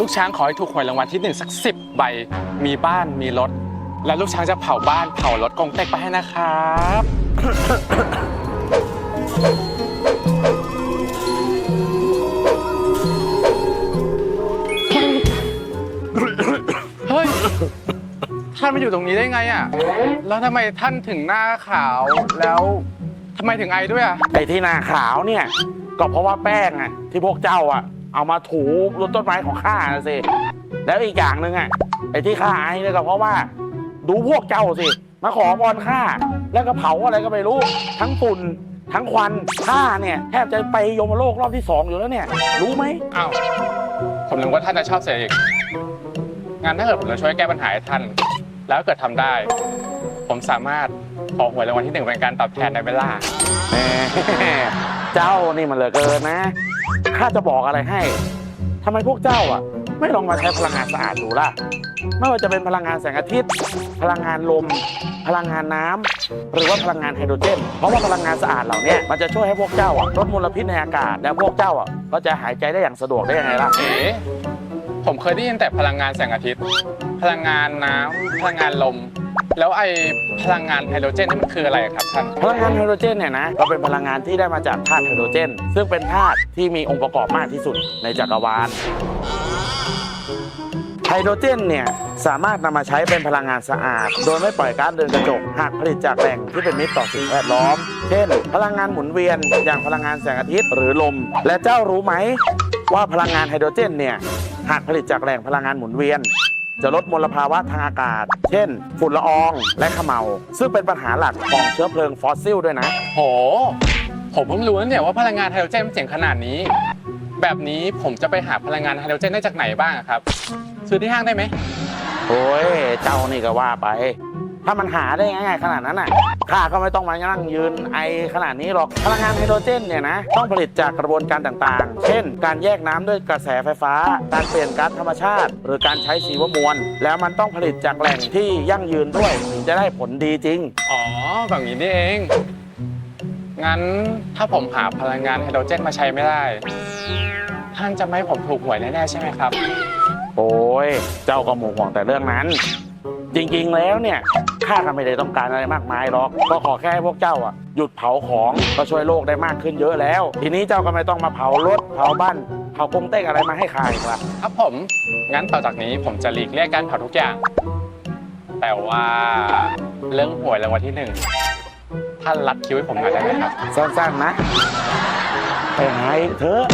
ลูกช้างขอให้ถูกหวยรางวัลที่หนึ่งสักสิบใบ มีบ้านมีรถ และลูกช้างจะเผาบ้านเผารถกงเต็กไปให้นะครับ เฮ้ย ท่านมาอยู่ตรงนี้ได้ไงอะ แล้วทำไมท่านถึงหน้าขาวแล้วทำไมถึงไอด้วยอะ ไอ้ที่หน้าขาวเนี่ย ก็เพราะว่าแป้งอะที่พวกเจ้าอะ เอามาถูรถต้นไม้ของข้าน่ะสิ แล้วอีกอย่างหนึ่งอะไอ้ที่ข้าไอ้เนี่ยก็เพราะว่า ดูพวกเจ้าสิ มาขอพรข้าแล้วก็เผาอะไรก็ไม่รู้ ทั้งฝุ่นทั้งควันข้าเนี่ยแทบจะไปยมโลกรอบที่สองอยู่แล้วเนี่ย รู้ไหมอ้าว ผมนึกว่าท่านจะชอบเสกอีกงั้นถ้าเกิดผมจะช่วยแก้ปัญหาให้ท่าน แล้วเกิดทำได้ ผมสามารถขอหวยรางวัลที่หนึ่งเป็นการตอบแทนได้ไหมล่ะแหมเจ้านี่มันเหลือเกินนะ ข้าจะบอกอะไรให้ทำไมพวกเจ้าอะ ไม่ลองมาใช้พลังงานสะอาดดูล่ะ ไม่ว่าจะเป็นพลังงานแสงอาทิตย์ พลังงานลม พลังงานน้ำหรือว่าพลังงานไฮโดรเจน เพราะว่าพลังงานสะอาดเหล่านี้มันจะช่วยให้พวกเจ้าอะลดมลพิษในอากาศ และพวกเจ้าอะก็จะหายใจได้อย่างสะดวกได้ยังไงล่ะ เอ๋ ผมเคยได้ยินแต่พลังงานแสงอาทิตย์ พลังงานน้ำพลังงานลม แล้วไอพลังงานไฮโดรเจนนี่มันคืออะไรครับท่าน พลังงานไฮโดรเจนเนี่ยนะก็เป็นพลังงานที่ได้มาจากธาตุไฮโดรเจน ซึ่งเป็นธาตุที่มีองค์ประกอบมากที่สุดในจักรวาลไฮโดรเจนเนี่ยสามารถนำมาใช้เป็นพลังงานสะอาด โดยไม่ปล่อยก๊าซเรือนกระจก หากผลิตจากแหล่งที่เป็นมิตรต่อสิ่งแวดล้อม เช่น พลังงานหมุนเวียน อย่างพลังงานแสงอาทิตย์หรือลม และเจ้ารู้ไหม ว่าพลังงานไฮโดรเจนเนี่ย หากผลิตจากแหล่งพลังงานหมุนเวียน จะลดมลภาวะทางอากาศ เช่น ฝุ่นละอองและเขมเมาซึ่งเป็นปัญหาหลักของเชื้อเพลิงฟอสซิลด้วยนะ โห ผมเพิ่งรู้นะเนี่ยว่าพลังงานไฮโดรเจนมันเจ๋งขนาดนี้ แบบนี้ผมจะไปหาพลังงานไฮโดรเจนได้จากไหนบ้างอะครับ ซื้อที่ห้างได้ไหม โอ้ย เจ้านี่ก็ว่าไป ถ้ามันหาได้ง่ายๆขนาดนั้นน่ะข้าก็ไม่ต้องมานั่งยืนไอขนาดนี้หรอก พลังงานไฮโดรเจนเนี่ยนะต้องผลิตจากกระบวนการต่างๆ เช่น การแยกน้ำด้วยกระแสไฟฟ้า การเปลี่ยนก๊าซธรรมชาติ หรือการใช้ชีวมวล แล้วมันต้องผลิตจากแหล่งที่ยั่งยืนด้วยถึงจะได้ผลดีจริง อ๋อแบบนี้นี่เอง งั้นถ้าผมหาพลังงานไฮโดรเจนมาใช้ไม่ได้ ท่านจะไม่ให้ผมถูกหวยแน่ๆใช่ไหมครับ โอ้ย เจ้าก็หมกห่วงแต่เรื่องนั้น จริงๆแล้วเนี่ย ข้าก็ไม่ได้ต้องการอะไรมากมายหรอก ก็ขอแค่ให้พวกเจ้าอะหยุดเผาของก็ช่วยโลกได้มากขึ้นเยอะแล้ว ทีนี้เจ้าก็ไม่ต้องมาเผารถเผาบ้านเผากงเต้กอะไรมาให้ข้าอีกละครับผม งั้นต่อจากนี้ผมจะหลีกเลี่ยงการเผาทุกอย่าง แต่ว่าเรื่องหวยรางวัลที่หนึ่งท่านรัดคิวให้ผมหน่อยได้ไหมครับ สั้นๆนะ ไปหาเองเถอะ